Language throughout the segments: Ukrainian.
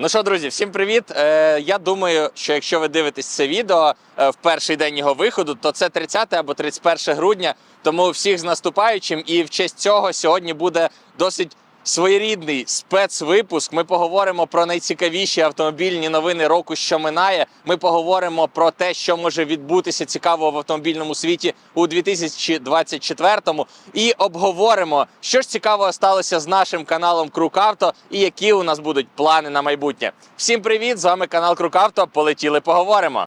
Ну що, друзі, всім привіт. Е, я думаю, що якщо ви дивитесь це відео е, в перший день його виходу, то це 30 або 31 грудня. Тому всіх з наступаючим. І в честь цього сьогодні буде досить своєрідний спецвипуск. Ми поговоримо про найцікавіші автомобільні новини року, що минає. Ми поговоримо про те, що може відбутися цікавого в автомобільному світі у 2024-му. І обговоримо, що ж цікавого сталося з нашим каналом Крук Авто і які у нас будуть плани на майбутнє. Всім привіт! З вами канал Крук Авто. Полетіли, поговоримо.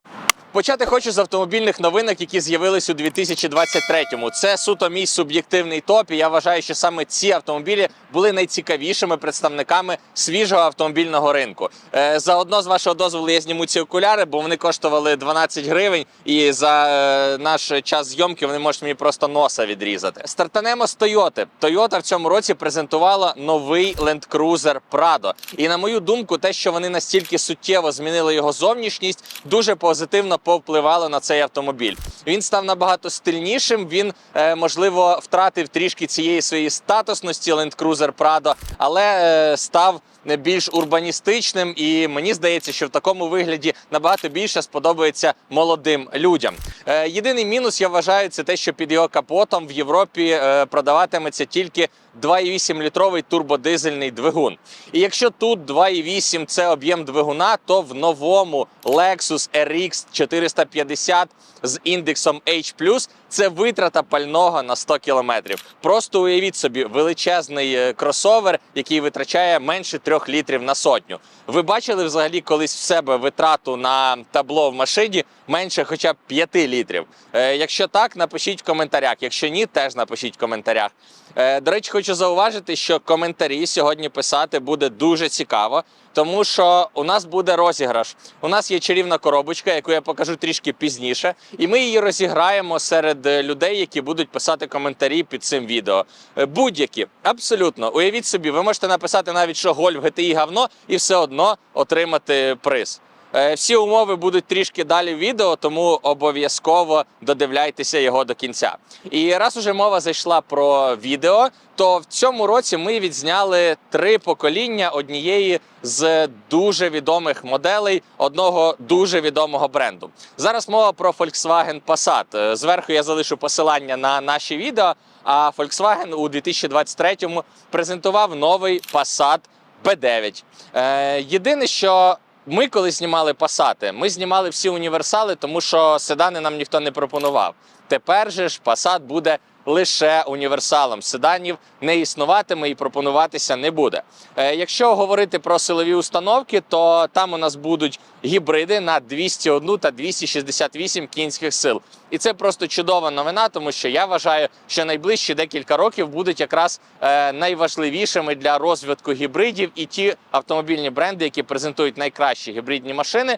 Почати хочу з автомобільних новинок, які з'явились у 2023-му. Це суто мій суб'єктивний топ. І я вважаю, що саме ці автомобілі були найцікавішими представниками свіжого автомобільного ринку. Е, заодно з вашого дозволу я зніму ці окуляри, бо вони коштували 12 гривень, і за е, наш час зйомки вони можуть мені просто носа відрізати. Стартанемо з Toyota. Toyota в цьому році презентувала новий Land Cruiser Prado. І на мою думку, те, що вони настільки суттєво змінили його зовнішність, дуже позитивно повпливало на цей автомобіль. Він став набагато стильнішим. Він е, можливо втратив трішки цієї своєї статусності Land Cruiser Prado, але е, став більш урбаністичним, і мені здається, що в такому вигляді набагато більше сподобається молодим людям. Е, єдиний мінус я вважаю, це те, що під його капотом в Європі е, продаватиметься тільки 2,8 літровий турбодизельний двигун. І якщо тут 2,8 це об'єм двигуна, то в новому Lexus RX 450 з індексом H+, це витрата пального на 100 кілометрів. Просто уявіть собі величезний е, кросовер, який витрачає менше 3 літрів на сотню. Ви бачили взагалі колись в себе витрату на табло в машині менше хоча б 5 літрів? Е, якщо так, напишіть в коментарях. Якщо ні, теж напишіть в коментарях. Е, До речі, хочу зауважити, що коментарі сьогодні писати буде дуже цікаво, тому що у нас буде розіграш. У нас є чарівна коробочка, яку я покажу трішки пізніше, і ми її розіграємо серед людей, які будуть писати коментарі під цим відео. Е, Будь-які, абсолютно. Уявіть собі, ви можете написати навіть, що гольф GTI говно, і все одно отримати приз. Е, Всі умови будуть трішки далі в відео, тому обов'язково додивляйтеся його до кінця. І раз уже мова зайшла про відео, то в цьому році ми відзняли три покоління однієї з дуже відомих моделей одного дуже відомого бренду. Зараз мова про Volkswagen Passat. Е, Зверху я залишу посилання на наші відео. А Volkswagen у 2023-му презентував новий Passat P9. Е, єдине, що ми коли знімали пасати, ми знімали всі універсали, тому що седани нам ніхто не пропонував. Тепер же ж пасат буде лише універсалом. Седанів не існуватиме і пропонуватися не буде. Е, якщо говорити про силові установки, то там у нас будуть гібриди на 201 та 268 кінських сил. І це просто чудова новина, тому що я вважаю, що найближчі декілька років будуть якраз е, найважливішими для розвитку гібридів, і ті автомобільні бренди, які презентують найкращі гібридні машини,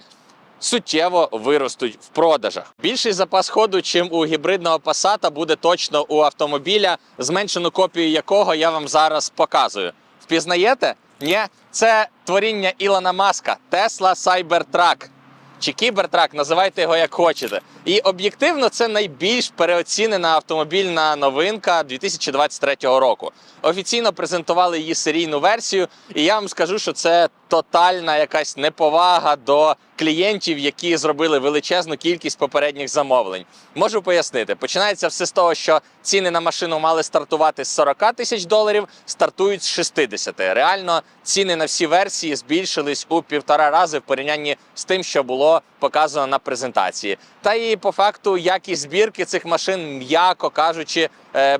суттєво виростуть в продажах. Більший запас ходу, чим у гібридного Passat, буде точно у автомобіля, зменшену копію якого я вам зараз показую. Впізнаєте? Ні, це творіння Ілона Маска Tesla Cybertruck. Чи кібертрак, називайте його як хочете. І об'єктивно це найбільш переоцінена автомобільна новинка 2023 року. Офіційно презентували її серійну версію, і я вам скажу, що це тотальна якась неповага до клієнтів, які зробили величезну кількість попередніх замовлень. Можу пояснити, починається все з того, що ціни на машину мали стартувати з 40 тисяч доларів, стартують з 60. Реально ціни на всі версії збільшились у півтора рази в порівнянні з тим, що було показано на презентації. Та і по факту якість збірки цих машин, м'яко кажучи,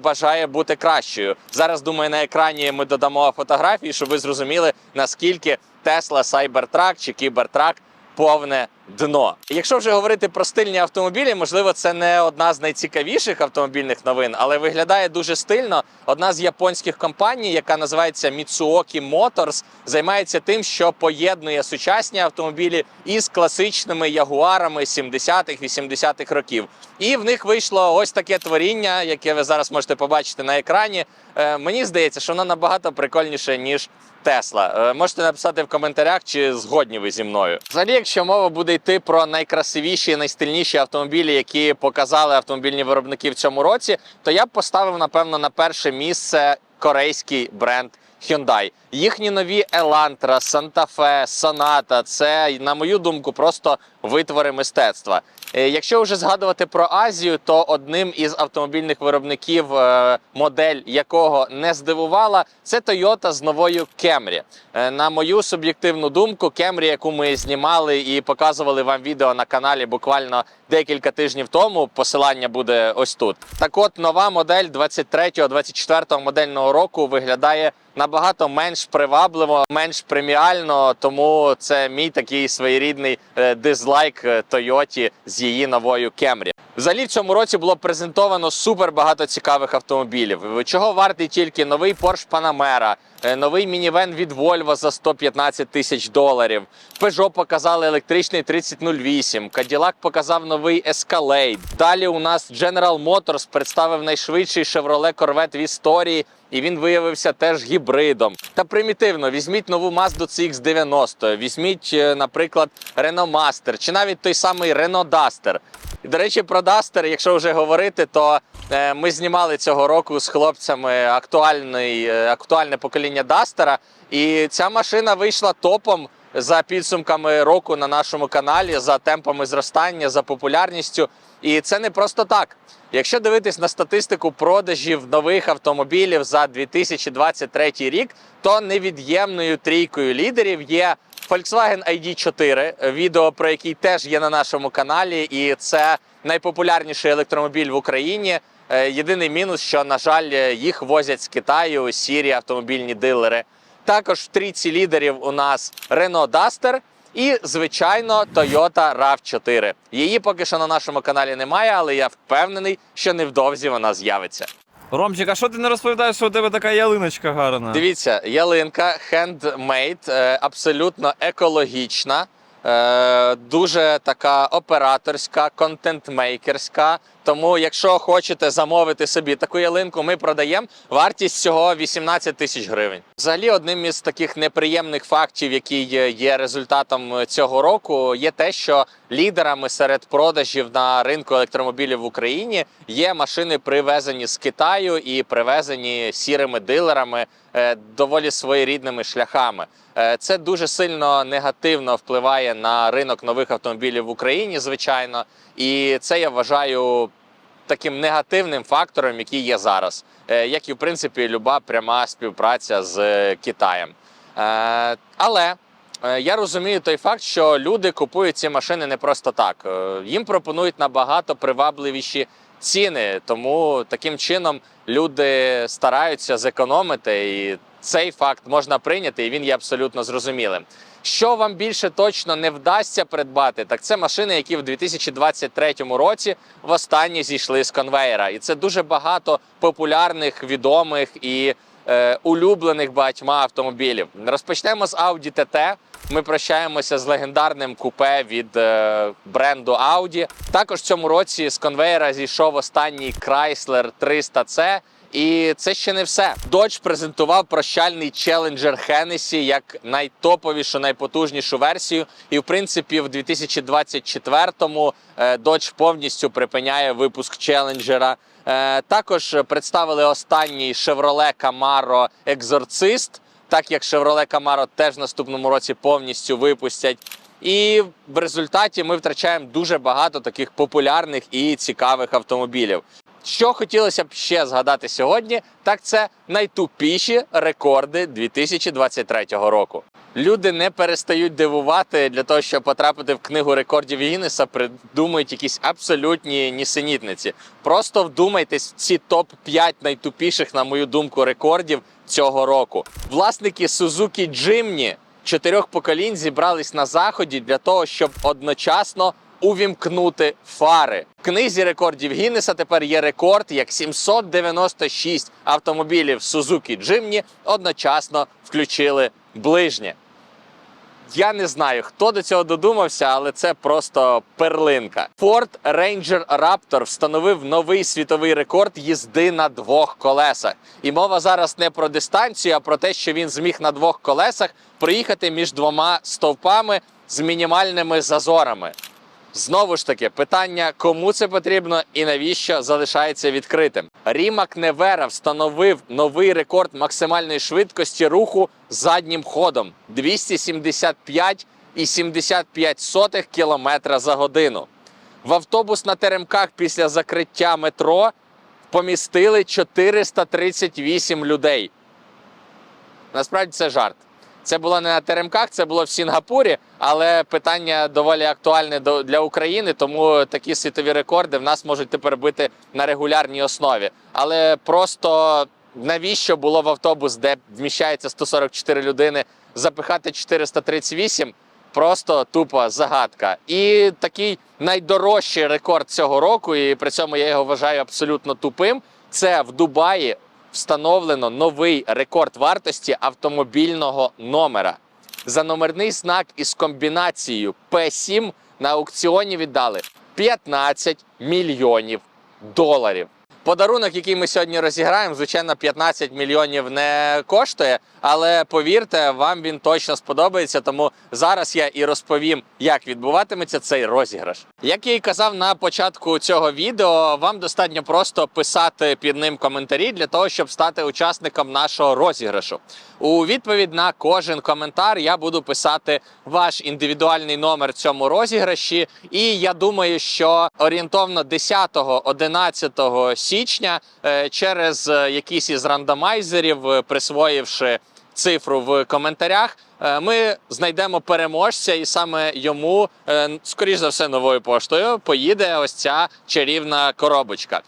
бажає бути кращою. Зараз думаю, на екрані ми додамо фотографії, щоб ви зрозуміли наскільки Tesla Cybertruck чи Cybertruck повне дно. Якщо вже говорити про стильні автомобілі, можливо, це не одна з найцікавіших автомобільних новин, але виглядає дуже стильно. Одна з японських компаній, яка називається Mitsuoki Motors, займається тим, що поєднує сучасні автомобілі із класичними ягуарами 70-х, 80-х років. І в них вийшло ось таке творіння, яке ви зараз можете побачити на екрані. Е, Мені здається, що воно набагато прикольніше ніж Тесла. Можете написати в коментарях, чи згодні ви зі мною. Взагалі, якщо мова буде йти про найкрасивіші і найстильніші автомобілі, які показали автомобільні виробники в цьому році, то я б поставив напевно на перше місце корейський бренд Hyundai. Їхні нові Елантра, Санта-Фе, Соната це, на мою думку, просто витвори мистецтва. Е, Якщо вже згадувати про Азію, то одним із автомобільних виробників, е, модель якого не здивувала, це Toyota з новою Camry. Е, На мою суб'єктивну думку, Camry, яку ми знімали і показували вам відео на каналі буквально декілька тижнів тому. Посилання буде ось тут. Так от нова модель 23-24 модельного року виглядає набагато менш привабливо, менш преміально. Тому це мій такий своєрідний е, дизлайк е, Тойоті з її новою Camry. Взагалі в цьому році було презентовано супер багато цікавих автомобілів. Чого вартий тільки новий Porsche Panamera, е, новий мінівен від Volvo за 115 тисяч доларів. Peugeot показали електричний 3008, Cadillac показав новий Escalade. Далі у нас General Motors представив найшвидший Chevrolet Corvette в історії. І він виявився теж гібридом. Та примітивно, візьміть нову Mazda CX-90, візьміть, е, наприклад, Renault Master, чи навіть той самий Renault Duster. І, до речі, про Duster, якщо вже говорити, то е, ми знімали цього року з хлопцями актуальний, е, актуальне покоління Duster, і ця машина вийшла топом за підсумками року на нашому каналі, за темпами зростання, за популярністю. І це не просто так. Якщо дивитись на статистику продажів нових автомобілів за 2023 рік, то невід'ємною трійкою лідерів є Volkswagen ID4, відео про який теж є на нашому каналі, і це найпопулярніший електромобіль в Україні. Е, Єдиний мінус, що на жаль, їх возять з Китаю сірі автомобільні дилери. Також в трійці лідерів у нас Renault Duster і, звичайно, Toyota RAV4. Її поки що на нашому каналі немає, але я впевнений, що невдовзі вона з'явиться. Ромчик, а що ти не розповідаєш, що у тебе така ялиночка гарна? Дивіться, ялинка handmade, е, абсолютно екологічна, дуже така операторська, контентмейкерська. Тому, якщо хочете замовити собі таку ялинку, ми продаємо. Вартість цього 18 тисяч гривень. Взагалі, одним із таких неприємних фактів, який є- результатом цього року, є те, що лідерами серед продажів на ринку електромобілів в Україні є машини, привезені з Китаю і привезені сірими дилерами е, доволі своєрідними шляхами. Е, Це дуже сильно негативно впливає на ринок нових автомобілів в Україні, звичайно, і це я вважаю таким негативним фактором, який є зараз, Е, як і в принципі люба пряма співпраця з е, Китаєм. Е, Але е, я розумію той факт, що люди купують ці машини не просто так. Е, Їм пропонують набагато привабливіші ціни, тому таким чином люди стараються зекономити, і цей факт можна прийняти, і він є абсолютно зрозумілим. Що вам більше точно не вдасться придбати, так це машини, які в 2023 році востаннє зійшли з конвейера. І це дуже багато популярних, відомих і е, улюблених багатьма автомобілів. Розпочнемо з Audi TT. Ми прощаємося з легендарним купе від е, бренду Audi. Також в цьому році з конвейера зійшов останній Chrysler 300C. І це ще не все. Dodge презентував прощальний Challenger Hennessy як найтоповішу, найпотужнішу версію. І в принципі, в 2024-му е, Dodge повністю припиняє випуск Challenger. Е, Також представили останній Chevrolet Camaro Exorcist, так як Chevrolet Camaro теж в наступному році повністю випустять. І в результаті ми втрачаємо дуже багато таких популярних і цікавих автомобілів. Що хотілося б ще згадати сьогодні, так це найтупіші рекорди 2023 року. Люди не перестають дивувати для того, щоб потрапити в книгу рекордів Гіннеса, придумують якісь абсолютні нісенітниці. Просто вдумайтесь в ці топ 5 найтупіших, на мою думку, рекордів цього року. Власники Suzuki Jimny чотирьох поколінь зібрались на заході для того, щоб одночасно увімкнути фари. В книзі рекордів Гіннеса тепер є рекорд, як 796 автомобілів Suzuki Jimny одночасно включили ближнє. Я не знаю, хто до цього додумався, але це просто перлинка. Ford Ranger Raptor встановив новий світовий рекорд їзди на двох колесах. І мова зараз не про дистанцію, а про те, що він зміг на двох колесах проїхати між двома стовпами з мінімальними зазорами. Знову ж таки, питання, кому це потрібно і навіщо залишається відкритим. Рімак Невера встановив новий рекорд максимальної швидкості руху заднім ходом 275,75 км за годину. В автобус на теремках після закриття метро помістили 438 людей. Насправді це жарт. Це було не на теремках, це було в Сінгапурі, але питання доволі актуальне до- для України, тому такі світові рекорди в нас можуть тепер бити на регулярній основі. Але просто навіщо було в автобус, де вміщається 144 людини, запихати 438? Просто тупа загадка. І такий найдорожчий рекорд цього року, і при цьому я його вважаю абсолютно тупим. Це в Дубаї встановлено новий рекорд вартості автомобільного номера. За номерний знак із комбінацією P7 на аукціоні віддали 15 мільйонів доларів. Подарунок, який ми сьогодні розіграємо, звичайно, 15 мільйонів не коштує, але повірте, вам він точно сподобається. Тому зараз я і розповім, як відбуватиметься цей розіграш. Як я і казав на початку цього відео, вам достатньо просто писати під ним коментарі для того, щоб стати учасником нашого розіграшу. У відповідь на кожен коментар я буду писати ваш індивідуальний номер цьому розіграші. І я думаю, що орієнтовно 10-11 січня е, через е, якийсь із рандомайзерів, е, присвоївши цифру в коментарях. Ми знайдемо переможця, і саме йому, скоріш за все, новою поштою поїде ось ця чарівна коробочка.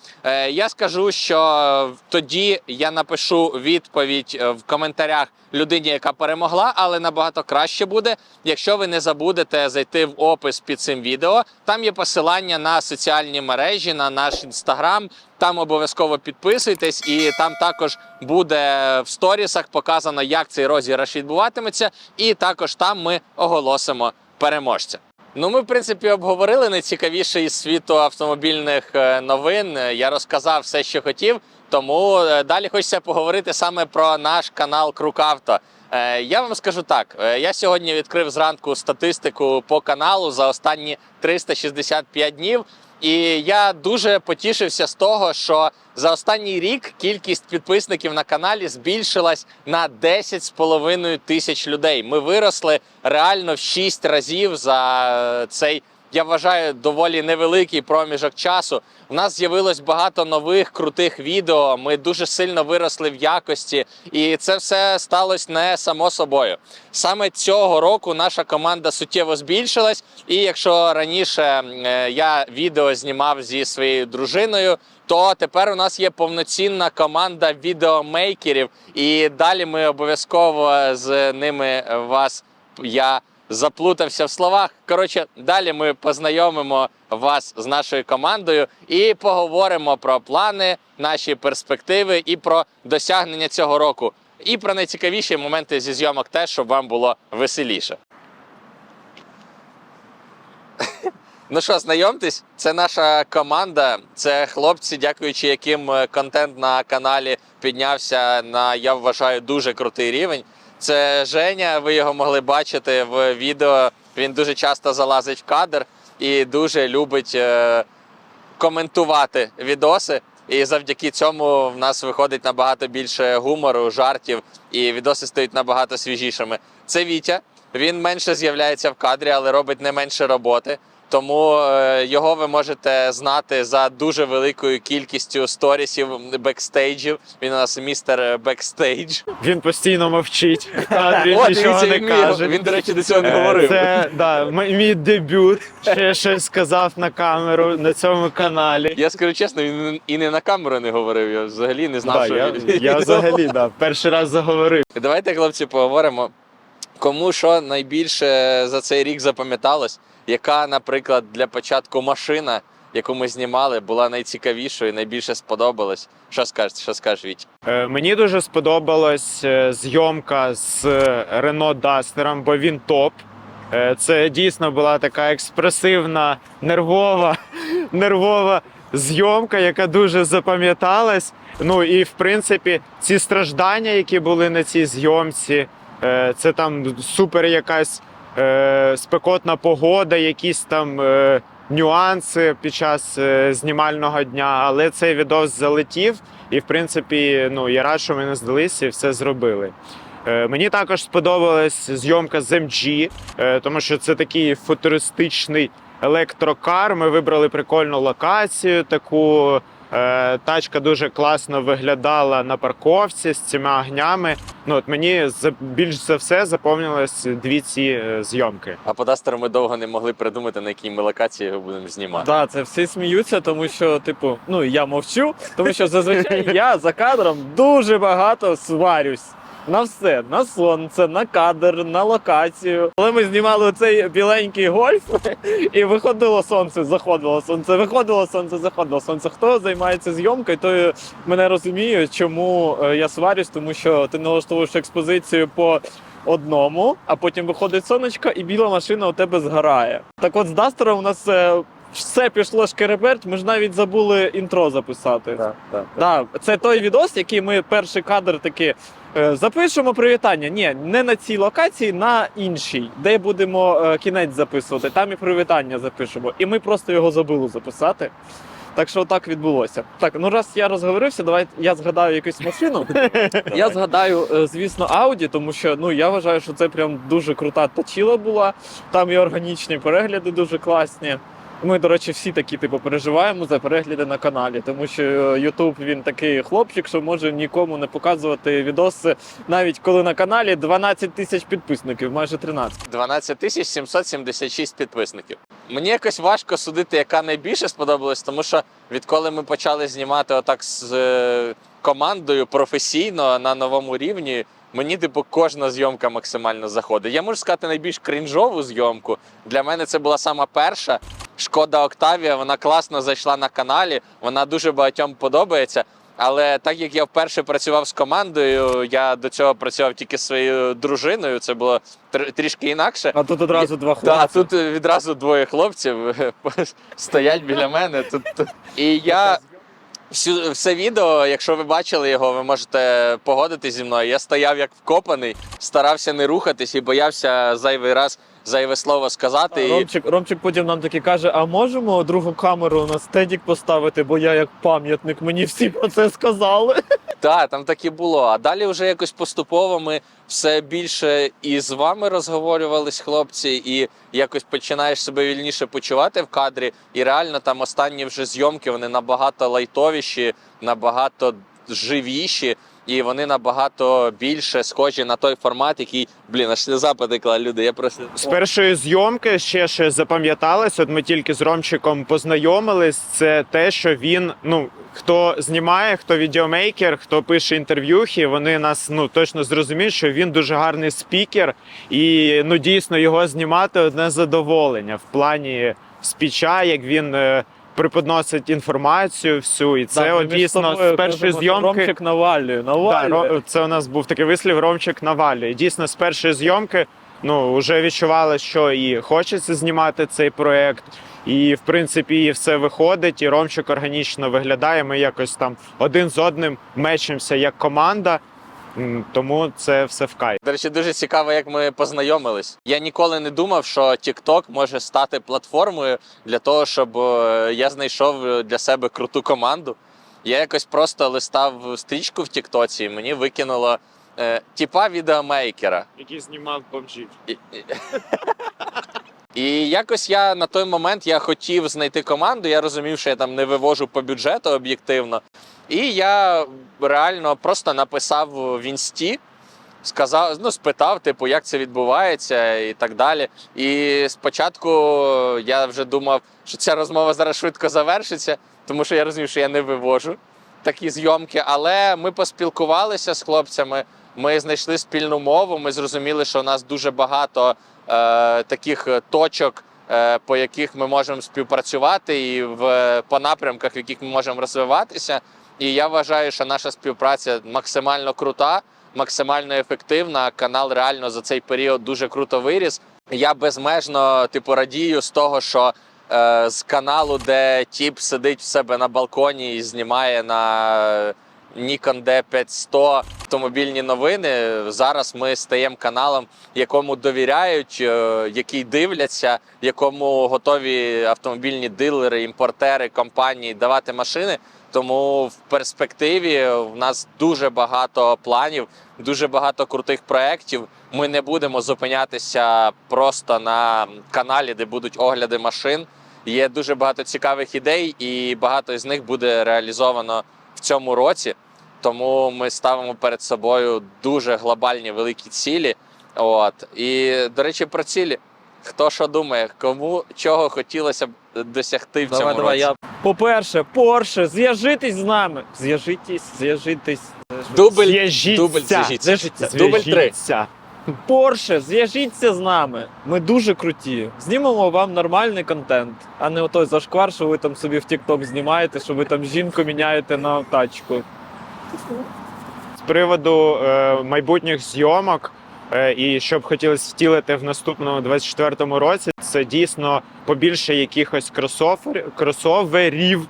Я скажу, що тоді я напишу відповідь в коментарях людині, яка перемогла, але набагато краще буде, якщо ви не забудете зайти в опис під цим відео. Там є посилання на соціальні мережі, на наш інстаграм. Там обов'язково підписуйтесь, і там також буде в сторісах показано, як цей розіграш відбуватиметься, і також там ми оголосимо переможця. Ну, ми, в принципі, обговорили найцікавіше із світу автомобільних е, новин. Я розказав все, що хотів. Тому е, далі хочеться поговорити саме про наш канал Крукавто. Е, Я вам скажу так: я сьогодні відкрив зранку статистику по каналу за останні 365 днів. І я дуже потішився з того, що за останній рік кількість підписників на каналі збільшилась на 10,5 тисяч людей. Ми виросли реально в 6 разів за цей. Я вважаю доволі невеликий проміжок часу. У нас з'явилось багато нових крутих відео. Ми дуже сильно виросли в якості, і це все сталося не само собою. Саме цього року наша команда суттєво збільшилась. І якщо раніше е, я відео знімав зі своєю дружиною, то тепер у нас є повноцінна команда відеомейкерів, і далі ми обов'язково з ними вас я заплутався в словах. Коротше, далі ми познайомимо вас з нашою командою і поговоримо про плани, наші перспективи і про досягнення цього року. І про найцікавіші моменти зі зйомок теж, щоб вам було веселіше. Ну що, знайомтесь, це наша команда. Це хлопці, дякуючи яким е, контент на каналі піднявся на, я вважаю, дуже крутий рівень. Це Женя, ви його могли бачити в відео. Він дуже часто залазить в кадр і дуже любить е, коментувати відоси. І завдяки цьому в нас виходить набагато більше гумору, жартів, і відоси стають набагато свіжішими. Це Вітя. Він менше з'являється в кадрі, але робить не менше роботи. Тому е, його ви можете знати за дуже великою кількістю сторісів бекстейджів. Він у нас містер бекстейдж. Він постійно мовчить, а він О, нічого дивіться, не мій- каже. Він, до речі, до цього не Е, говорив. Це да, мій дебют. Ще щось сказав на камеру на цьому каналі. Я скажу чесно, він і не на камеру не говорив. Я взагалі не знав, Да, що я, він- я взагалі да, перший раз заговорив. Давайте, хлопці, поговоримо. Кому що найбільше за цей рік запам'яталось, яка, наприклад, для початку машина, яку ми знімали, була найцікавішою, найбільше сподобалась. Що скажеш, що скажеш, Віть? Е, Мені дуже сподобалась е, зйомка з Renault Duster, бо він топ. Е, Це дійсно була така експресивна, нервова, нервова зйомка, яка дуже запам'яталась. Ну і в принципі, ці страждання, які були на цій зйомці, е, це там супер якась е, спекотна погода, якісь там е, нюанси під час е, знімального дня, але цей відос залетів, і в принципі, ну я рад, що ми не здалися і все зробили. Е, Мені також сподобалась зйомка з MG, е, тому що це такий футуристичний електрокар. Ми вибрали прикольну локацію. Таку тачка дуже класно виглядала на парковці з цими огнями. Ну от мені за- більш за все заповнилось дві ці е, зйомки. А подастеру ми довго не могли придумати, на якій ми локації його будемо знімати. Да, це всі сміються, тому що, типу, ну я мовчу, тому що зазвичай я за кадром дуже багато сварюсь. На все, на сонце, на кадр, на локацію. Коли ми знімали цей біленький гольф, і виходило сонце, заходило сонце, виходило сонце, заходило сонце. Хто займається зйомкою, той мене розуміє, чому е, я сварюсь, тому що ти налаштовуєш експозицію по одному, а потім виходить сонечко, і біла машина у тебе згорає. Так от з Дастером у нас е, все пішло шкереберть, ми ж навіть забули інтро записати. Так, так. Да, це той відос, який ми перший кадр таки е, запишемо привітання. Ні, не на цій локації, на іншій, де будемо е, кінець записувати. Там і привітання запишемо. І ми просто його забули записати. Так що так відбулося. Так, ну раз я розговорився, давай я згадаю якусь машину. Я згадаю, е, звісно, Audi, тому що ну я вважаю, що це прям дуже крута точіла була. Там і органічні перегляди дуже класні. Ми, до речі, всі такі типу переживаємо за перегляди на каналі, тому що Ютуб він такий хлопчик, що може нікому не показувати відоси, навіть коли на каналі 12 тисяч підписників, майже 13. 12 тисяч 776 підписників. Мені якось важко судити, яка найбільше сподобалась, тому що відколи ми почали знімати отак з е, командою професійно на новому рівні, мені, типу, кожна зйомка максимально заходить. Я можу сказати найбільш крінжову зйомку. Для мене це була сама перша. Шкода Октавія, вона класно зайшла на каналі, вона дуже багатьом подобається. Але так як я вперше працював з командою, я до цього працював тільки зі своєю дружиною. Це було тр- трішки інакше. А тут одразу два хлопці. Так, тут відразу двоє хлопців стоять біля мене. Тут, тут. І я всю, все відео, якщо ви бачили його, ви можете погодитись зі мною. Я стояв як вкопаний, старався не рухатись і боявся зайвий раз зайве слово сказати. І... Ромчик, Ромчик потім нам таки каже: а можемо другу камеру на стедік поставити, бо я як пам'ятник, мені всі про це сказали. Так, там так і було. А далі вже якось поступово ми все більше і з вами розговорювались, хлопці, і якось починаєш себе вільніше почувати в кадрі. І реально там останні вже зйомки вони набагато лайтовіші, набагато живіші. І вони набагато більше схожі на той формат, який, блін, аж сльоза потекла люди. Я просто З першої зйомки ще щось запам'яталось. От ми тільки з Ромчиком познайомились. Це те, що він, ну хто знімає, хто відеомейкер, хто пише інтерв'юхи, вони нас ну точно зрозуміють, що він дуже гарний спікер, і ну дійсно його знімати одне задоволення в плані спіча, як він. Преподносить інформацію всю, і це Да, ми між дійсно собою з першої кажемо, зйомки. Ромчик навалює, Да. Ро- це у нас був такий вислів Ромчик навалює. Дійсно, з першої зйомки ну, вже відчували, що і хочеться знімати цей проект. І в принципі і все виходить, і Ромчик органічно виглядає. Ми якось там один з одним мечемося як команда. Тому це все в кайф. До речі, дуже цікаво, як ми познайомились. Я ніколи не думав, що TikTok може стати платформою для того, щоб е, я знайшов для себе круту команду. Я якось просто листав стрічку в Тіктоці, і мені викинуло е, типа відеомейкера. Який знімав бомжів. І, якось я на той момент я хотів знайти команду. Я розумів, що я там не вивожу по бюджету об'єктивно. І я реально просто написав в інсті, сказав, ну, спитав, типу, як це відбувається і так далі. І спочатку я вже думав, що ця розмова зараз швидко завершиться, тому що я розумів, що я не вивожу такі зйомки. Але ми поспілкувалися з хлопцями. Ми знайшли спільну мову. Ми зрозуміли, що у нас дуже багато е, таких точок, е, по яких ми можемо співпрацювати, і в по напрямках, в яких ми можемо розвиватися. І я вважаю, що наша співпраця максимально крута, максимально ефективна. Канал реально за цей період дуже круто виріс. Я безмежно типу радію з того, що е, з каналу, де тіп сидить в себе на балконі і знімає на Nikon D500 автомобільні новини. Зараз ми стаємо каналом, якому довіряють, е, який дивляться, якому готові автомобільні дилери, імпортери, компанії давати машини. Тому в перспективі в нас дуже багато планів, дуже багато крутих проєктів. Ми не будемо зупинятися просто на каналі, де будуть огляди машин. Є дуже багато цікавих ідей, і багато з них буде реалізовано в цьому році. Тому ми ставимо перед собою дуже глобальні великі цілі. От і до речі, про цілі. Хто що думає, кому чого хотілося б досягти в Давай, цьому давай, році? я. По-перше, Порше, зв'яжитесь з нами. Зв'яжитесь, зв'яжитесь. Дубль, Зв'яжіться. дубль зв'яжіться. Зв'яжіться. Дубль три. Порше, зв'яжіться з нами. Ми дуже круті. Знімемо вам нормальний контент, а не отой зашквар, що ви там собі в TikTok знімаєте, що ви там жінку міняєте на тачку. З приводу е, майбутніх зйомок е, і що б хотілося втілити в наступному 24-му році, це дійсно побільше якихось кросовер, кросоверів,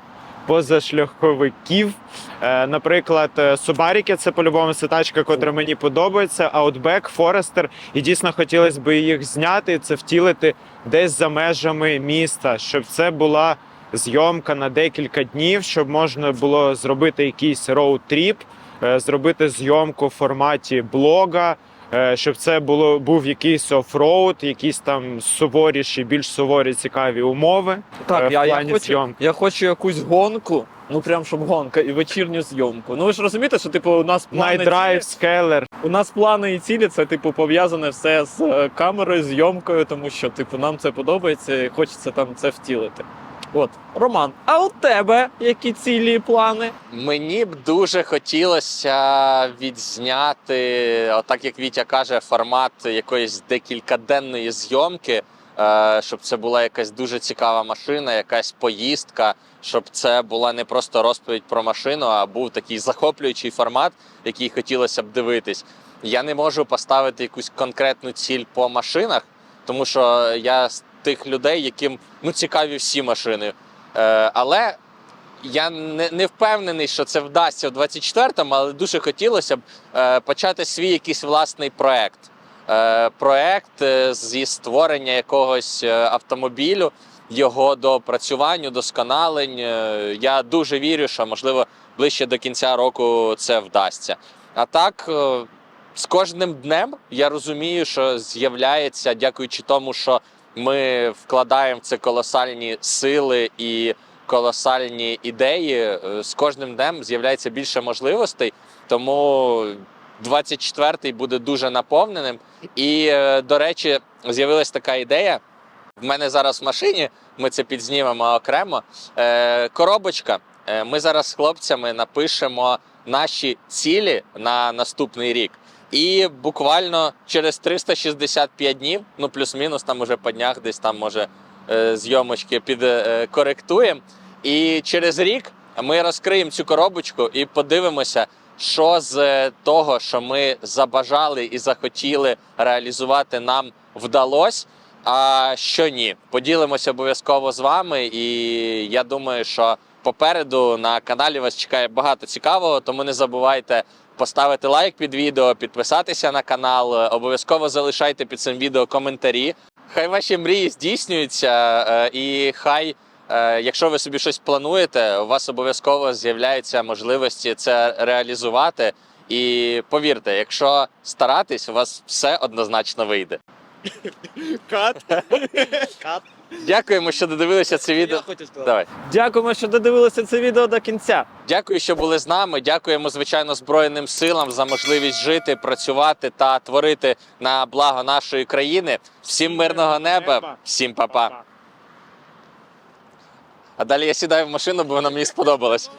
позашляховиків. Е, наприклад, е, Субаріки це по-любому це тачка, котра мені подобається. Outback, Forester. І дійсно хотілося б їх зняти, це втілити десь за межами міста, щоб це була зйомка на декілька днів, щоб можна було зробити якийсь роуд-тріп, е, зробити зйомку в форматі блога, е, щоб це було був якийсь офроуд, якісь там суворіші, більш суворі цікаві умови. е, Так, в я, я, хочу, зйомки. я хочу якусь гонку. Ну прям щоб гонка і вечірню зйомку. Ну ви ж розумієте, що типу у нас плани, Night Drive, цілі, Scalar. у нас плани і цілі це типу пов'язане все з е, камерою, зйомкою, тому що типу нам це подобається і хочеться там це втілити. От, Роман, а у тебе які цілі і плани? Мені б дуже хотілося відзняти, отак як Вітя каже, формат якоїсь декількаденної зйомки, щоб це була якась дуже цікава машина, якась поїздка, щоб це була не просто розповідь про машину, а був такий захоплюючий формат, який хотілося б дивитись. Я не можу поставити якусь конкретну ціль по машинах, тому що я з тих людей, яким ну цікаві всі машини. Е, але я не, не впевнений, що це вдасться в 24-му, але дуже хотілося б е, почати свій якийсь власний проект. Е, проект е, зі створення якогось е, автомобілю, його доопрацюванню, досконалень. Я дуже вірю, що можливо ближче до кінця року це вдасться. А так, з кожним днем я розумію, що з'являється, дякуючи тому, що ми вкладаємо в це колосальні сили і колосальні ідеї. З кожним днем з'являється більше можливостей, тому 24-й буде дуже наповненим. І, е, до речі, з'явилась така ідея. В мене зараз в машині, ми це підзнімемо окремо. Е, коробочка. Е, Ми зараз з хлопцями напишемо наші цілі на наступний рік. І буквально через 365 днів, ну плюс-мінус, там уже по днях десь там може зйомочки підкоректуємо. І через рік ми розкриємо цю коробочку і подивимося, що з того, що ми забажали і захотіли реалізувати, нам вдалося. А що ні, поділимося обов'язково з вами, і я думаю, що попереду на каналі вас чекає багато цікавого, тому не забувайте поставити лайк під відео, підписатися на канал. Обов'язково залишайте під цим відео коментарі. Хай ваші мрії здійснюються, е, і хай, е, якщо ви собі щось плануєте, у вас обов'язково з'являються можливості це реалізувати. І повірте, якщо старатись, у вас все однозначно вийде. Кат. Кат. Дякуємо, що додивилися це відео. хочу сказати. Давай. Дякуємо, що додивилися це відео до кінця. Дякую, що були з нами. Дякуємо, звичайно, Збройним силам за можливість жити, працювати та творити на благо нашої країни. Всім мирного неба, всім па-па. А далі я сідаю в машину, бо вона мені сподобалась.